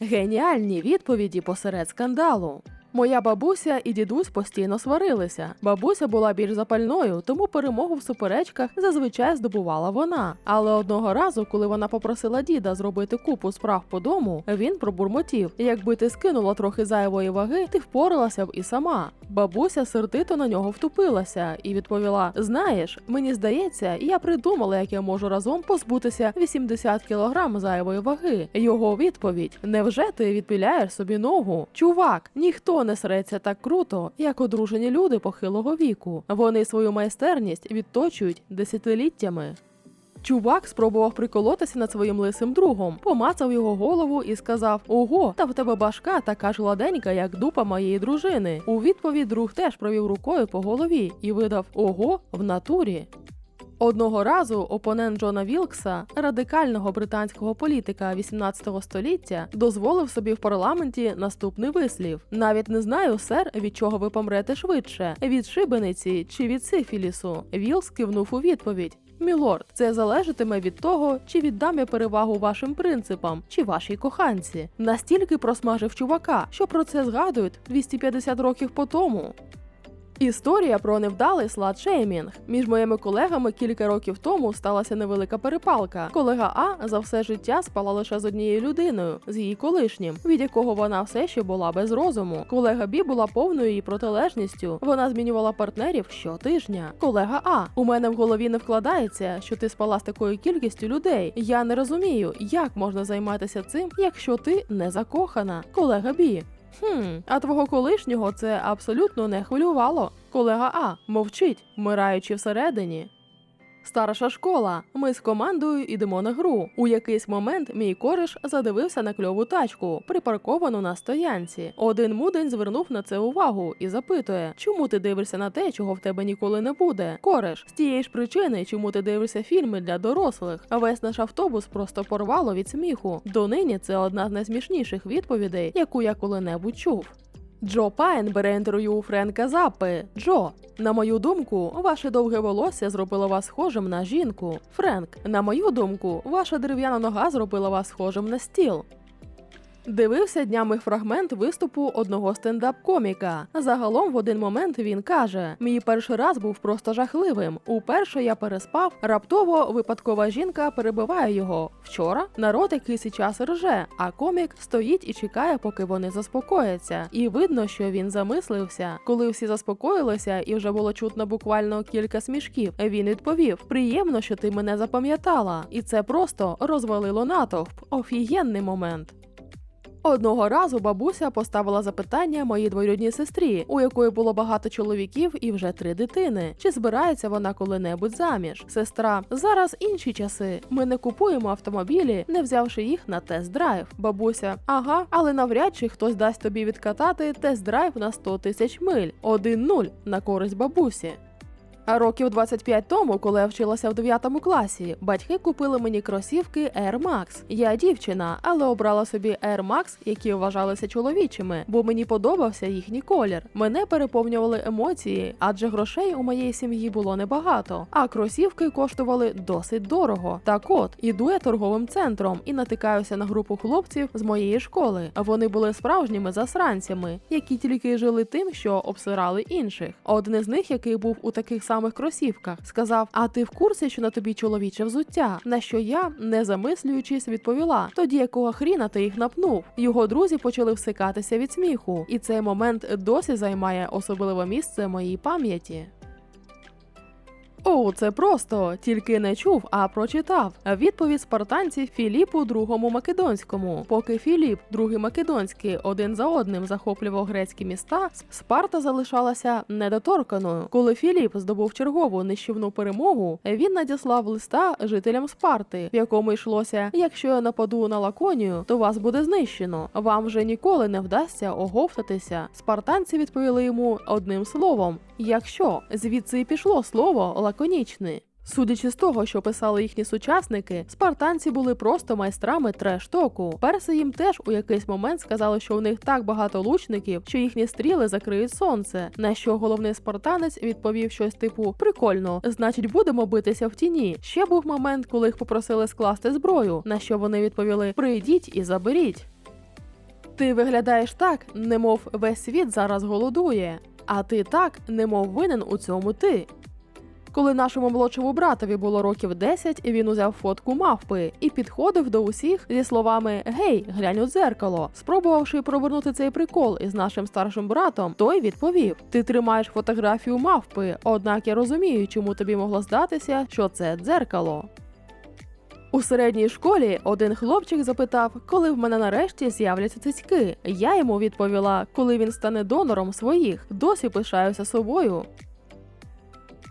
Геніальні відповіді посеред скандалу. Моя бабуся і дідусь постійно сварилися. Бабуся була більш запальною, тому перемогу в суперечках зазвичай здобувала вона. Але одного разу, коли вона попросила діда зробити купу справ по дому, він пробурмотів: якби ти скинула трохи зайвої ваги, ти впоралася б і сама. Бабуся сердито на нього втупилася і відповіла: Знаєш, мені здається, я придумала, як я можу разом позбутися 80 кілограм зайвої ваги. Його відповідь: Невже ти відпіляєш собі ногу? Чувак, ніхто не среться так круто, як одружені люди похилого віку. Вони свою майстерність відточують десятиліттями. Чувак спробував приколотися над своїм лисим другом, помацав його голову і сказав: Ого, та в тебе башка така ж гладенька, як дупа моєї дружини. У відповідь друг теж провів рукою по голові і видав Ого в натурі. Одного разу опонент Джона Вілкса, радикального британського політика 18 століття, дозволив собі в парламенті наступний вислів: навіть не знаю, сер, від чого ви помрете швидше від шибениці чи від сифілісу. Вілкс кивнув у відповідь. Мілорд, це залежатиме від того, чи віддам я перевагу вашим принципам, чи вашій коханці. Настільки просмажив чувака, що про це згадують 250 років по тому. Історія про невдалий сладшеймінг. Між моїми колегами кілька років тому сталася невелика перепалка. Колега А за все життя спала лише з однією людиною, з її колишнім, від якого вона все ще була без розуму. Колега Бі була повною її протилежністю. Вона змінювала партнерів щотижня. Колега А, у мене в голові не вкладається, що ти спала з такою кількістю людей. Я не розумію, як можна займатися цим, якщо ти не закохана. Колега Бі. Хм, а твого колишнього це абсолютно не хвилювало. Колега А мовчить, вмираючи всередині. Старша школа. Ми з командою йдемо на гру. У якийсь момент мій кореш задивився на кльову тачку, припарковану на стоянці. Один мудень звернув на це увагу і запитує, чому ти дивишся на те, чого в тебе ніколи не буде. Кореш, з тієї ж причини, чому ти дивишся фільми для дорослих. Весь наш автобус просто порвало від сміху. Донині це одна з найсмішніших відповідей, яку я коли-небудь чув. Джо Пайн бере інтерв'ю у Френка Запи. Джо, на мою думку, ваше довге волосся зробило вас схожим на жінку. Френк, на мою думку, ваша дерев'яна нога зробила вас схожим на стіл. Дивився днями фрагмент виступу одного стендап-коміка. Загалом в один момент він каже: Мій перший раз був просто жахливим. Уперше я переспав. Раптово випадкова жінка перебиває його. Вчора народ якийсь час рже, а комік стоїть і чекає, поки вони заспокояться. І видно, що він замислився. Коли всі заспокоїлися, і вже було чутно буквально кілька смішків. Він відповів: Приємно, що ти мене запам'ятала, і це просто розвалило натовп. Офігенний момент. Одного разу бабуся поставила запитання моїй двоюрідній сестрі, у якої було багато чоловіків і вже три дитини. Чи збирається вона коли-небудь заміж? Сестра, зараз інші часи. Ми не купуємо автомобілі, не взявши їх на тест-драйв. Бабуся, ага, але навряд чи хтось дасть тобі відкатати тест-драйв на 100 тисяч миль. 1-0 на користь бабусі. Років 25 тому, коли я вчилася в 9 класі, батьки купили мені кросівки Air Max. Я дівчина, але обрала собі Air Max, які вважалися чоловічими, бо мені подобався їхній колір. Мене переповнювали емоції, адже грошей у моєї сім'ї було небагато. А кросівки коштували досить дорого. Так от іду я торговим центром і натикаюся на групу хлопців з моєї школи. Вони були справжніми засранцями, які тільки жили тим, що обсирали інших. Один із них, який був у таких самих кросівках, сказав: А ти в курсі, що на тобі чоловіче взуття? На що я, не замислюючись, відповіла: тоді якого хріна ти їх напнув? Його друзі почали всикатися від сміху, і цей момент досі займає особливе місце в моїй пам'яті. О, це просто тільки не чув, а прочитав. Відповідь спартанців Філіпу другому македонському. Поки Філіп, другий македонський, один за одним захоплював грецькі міста, Спарта залишалася недоторканою. Коли Філіп здобув чергову нищівну перемогу, він надіслав листа жителям Спарти, в якому йшлося: якщо я нападу на лаконію, то вас буде знищено. Вам вже ніколи не вдасться оговтатися. Спартанці відповіли йому одним словом: якщо звідси і пішло слово лаконічний. Судячи з того, що писали їхні сучасники, спартанці були просто майстрами треш-току. Перси їм теж у якийсь момент сказали, що у них так багато лучників, що їхні стріли закриють сонце. На що головний спартанець відповів щось типу Прикольно, значить, будемо битися в тіні. Ще був момент, коли їх попросили скласти зброю. На що вони відповіли Прийдіть і заберіть. Ти виглядаєш так, немов весь світ зараз голодує, а ти так, немов винен у цьому ти. Коли нашому молодшому братові було років 10, він узяв фотку мавпи і підходив до усіх зі словами Гей, глянь у дзеркало. Спробувавши провернути цей прикол із нашим старшим братом, той відповів: Ти тримаєш фотографію мавпи, однак я розумію, чому тобі могло здатися, що це дзеркало. У середній школі один хлопчик запитав, коли в мене нарешті з'являться цицьки. Я йому відповіла, коли він стане донором своїх. Досі пишаюся собою.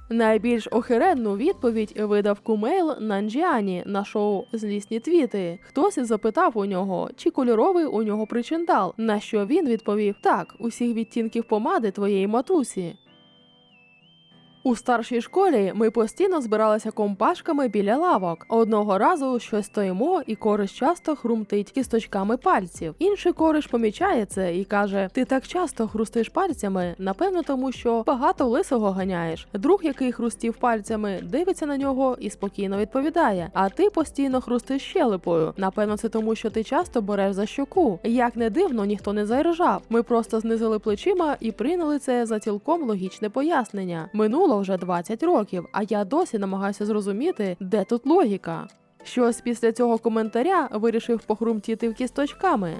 Найбільш охеренну відповідь видав кумейл Нанджіані на шоу Злісні твіти. Хтось запитав у нього, чи кольоровий у нього причиндал, на що він відповів: так, усіх відтінків помади твоєї матусі. У старшій школі ми постійно збиралися компашками біля лавок. Одного разу щось стоїмо, і кориш часто хрумтить кісточками пальців. Інший кориш помічає це і каже: Ти так часто хрустиш пальцями, напевно, тому що багато лисого ганяєш. Друг, який хрустів пальцями, дивиться на нього і спокійно відповідає: А ти постійно хрустиш щелепою. Напевно, це тому, що ти часто береш за щоку. Як не дивно, ніхто не заржав. Ми просто знизили плечима і прийняли це за цілком логічне пояснення. Минуло вже 20 років, а я досі намагаюся зрозуміти, де тут логіка. Щось після цього коментаря вирішив похрумтіти в кісточками.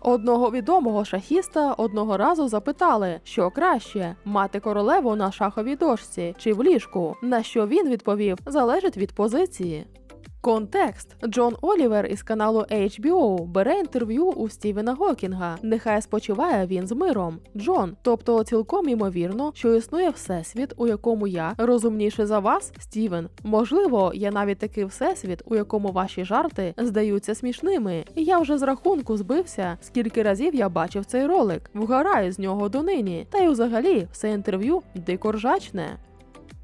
Одного відомого шахіста одного разу запитали, що краще мати королеву на шаховій дошці чи в ліжку. На що він відповів: залежить від позиції. Контекст Джон Олівер із каналу HBO бере інтерв'ю у Стівена Гокінга. Нехай спочиває він з миром. Джон, тобто цілком імовірно, що існує всесвіт, у якому я розумніше за вас, Стівен. Можливо, є навіть такий всесвіт, у якому ваші жарти здаються смішними. І я вже з рахунку збився, скільки разів я бачив цей ролик. Вгораю з нього донині. Та й взагалі все інтерв'ю дико ржачне.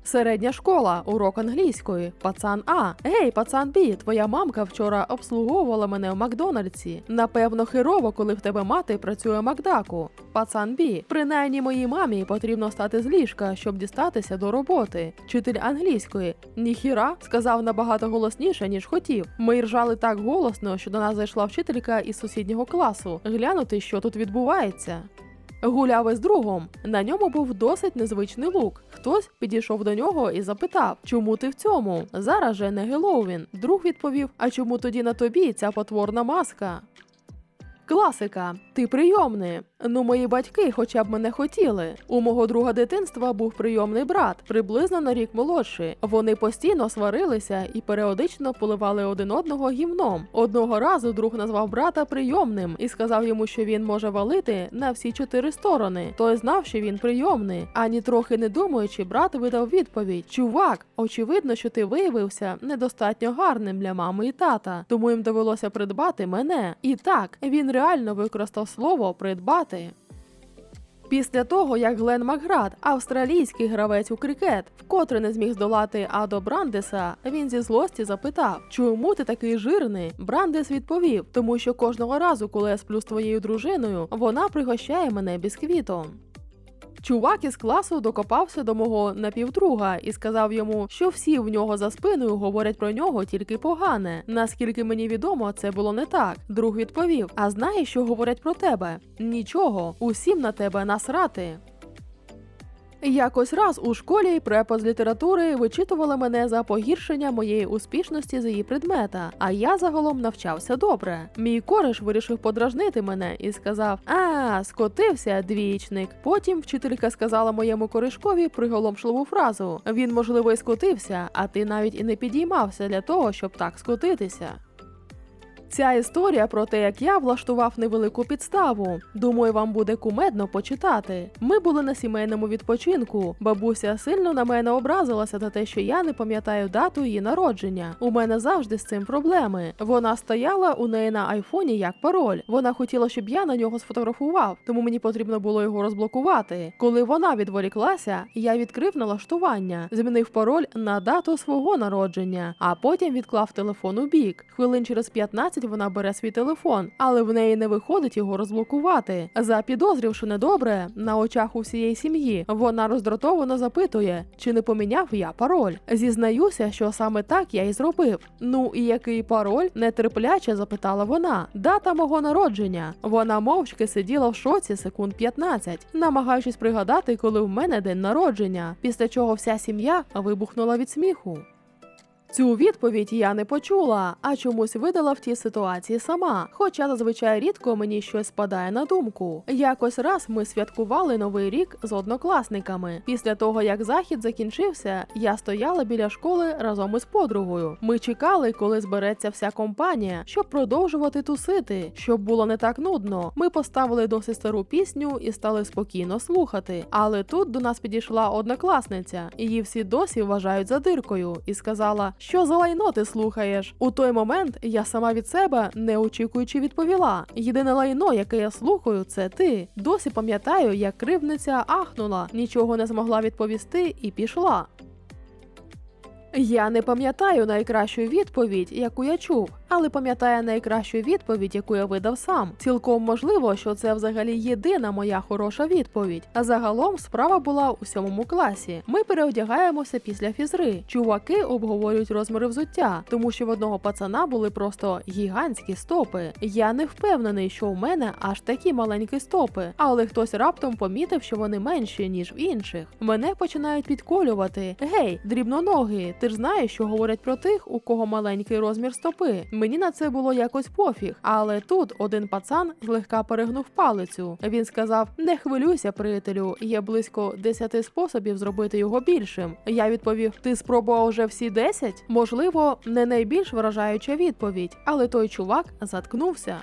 Середня школа, урок англійської, пацан А. Гей, пацан Бі, твоя мамка вчора обслуговувала мене в Макдональдсі. Напевно, херово, коли в тебе мати працює в Макдаку. Пацан Бі, принаймні моїй мамі потрібно стати з ліжка, щоб дістатися до роботи. Вчитель англійської. Ніхіра сказав набагато голосніше, ніж хотів. Ми ржали так голосно, що до нас зайшла вчителька із сусіднього класу. Глянути, що тут відбувається. Гуляв із другом. На ньому був досить незвичний лук. Хтось підійшов до нього і запитав, чому ти в цьому? Зараз же не Геловін. Друг відповів: А чому тоді на тобі ця потворна маска? Класика, ти прийомний. Ну, мої батьки хоча б мене хотіли. У мого друга дитинства був прийомний брат, приблизно на рік молодший. Вони постійно сварилися і періодично поливали один одного гімном. Одного разу друг назвав брата прийомним і сказав йому, що він може валити на всі чотири сторони. Той знав, що він прийомний. Ані трохи не думаючи, брат видав відповідь: Чувак, очевидно, що ти виявився недостатньо гарним для мами і тата, тому їм довелося придбати мене. І так він реально використав слово придбати. Після того, як Глен Макград, австралійський гравець у крикет, вкотре не зміг здолати Адо Брандеса, він зі злості запитав, чому ти такий жирний? Брандес відповів, тому що кожного разу, коли я сплю з твоєю дружиною, вона пригощає мене бісквітом. Чувак із класу докопався до мого напівдруга і сказав йому, що всі в нього за спиною говорять про нього тільки погане. Наскільки мені відомо, це було не так. Друг відповів: А знаєш, що говорять про тебе? Нічого, усім на тебе насрати. Якось раз у школі препа з літератури вичитувала мене за погіршення моєї успішності з її предмета, а я загалом навчався добре. Мій кореш вирішив подражнити мене і сказав: А, скотився, двічник. Потім вчителька сказала моєму коришкові приголомшливу фразу: він, можливо, і скотився, а ти навіть і не підіймався для того, щоб так скотитися. Ця історія про те, як я влаштував невелику підставу. Думаю, вам буде кумедно почитати. Ми були на сімейному відпочинку. Бабуся сильно на мене образилася за те, що я не пам'ятаю дату її народження. У мене завжди з цим проблеми. Вона стояла у неї на айфоні як пароль. Вона хотіла, щоб я на нього сфотографував, тому мені потрібно було його розблокувати. Коли вона відволіклася, я відкрив налаштування, змінив пароль на дату свого народження, а потім відклав телефон у бік. Хвилин через 15 15 вона бере свій телефон, але в неї не виходить його розблокувати. Запідозрівши недобре на очах у всієї сім'ї, вона роздратовано запитує, чи не поміняв я пароль. Зізнаюся, що саме так я і зробив. Ну і який пароль? нетерпляче запитала вона. Дата мого народження. Вона мовчки сиділа в шоці секунд 15, намагаючись пригадати, коли в мене день народження, після чого вся сім'я вибухнула від сміху. Цю відповідь я не почула, а чомусь видала в тій ситуації сама. Хоча зазвичай рідко мені щось спадає на думку. Якось раз ми святкували новий рік з однокласниками. Після того, як захід закінчився, я стояла біля школи разом із подругою. Ми чекали, коли збереться вся компанія, щоб продовжувати тусити, щоб було не так нудно. Ми поставили досить стару пісню і стали спокійно слухати. Але тут до нас підійшла однокласниця, її всі досі вважають задиркою, і сказала, що за лайно ти слухаєш. У той момент я сама від себе, не очікуючи, відповіла: єдине лайно, яке я слухаю, це ти. Досі пам'ятаю, як кривниця ахнула, нічого не змогла відповісти і пішла. Я не пам'ятаю найкращу відповідь, яку я чув, але пам'ятаю найкращу відповідь, яку я видав сам. Цілком можливо, що це взагалі єдина моя хороша відповідь. А загалом справа була у сьомому класі. Ми переодягаємося після фізри. Чуваки обговорюють розміри взуття, тому що в одного пацана були просто гігантські стопи. Я не впевнений, що у мене аж такі маленькі стопи, але хтось раптом помітив, що вони менші ніж в інших. Мене починають підколювати. Гей, дрібноноги, ти ж знаєш, що говорять про тих, у кого маленький розмір стопи. Мені на це було якось пофіг. Але тут один пацан злегка перегнув палицю. Він сказав: Не хвилюйся, приятелю, є близько 10 способів зробити його більшим. Я відповів: Ти спробував вже всі 10? Можливо, не найбільш вражаюча відповідь, але той чувак заткнувся.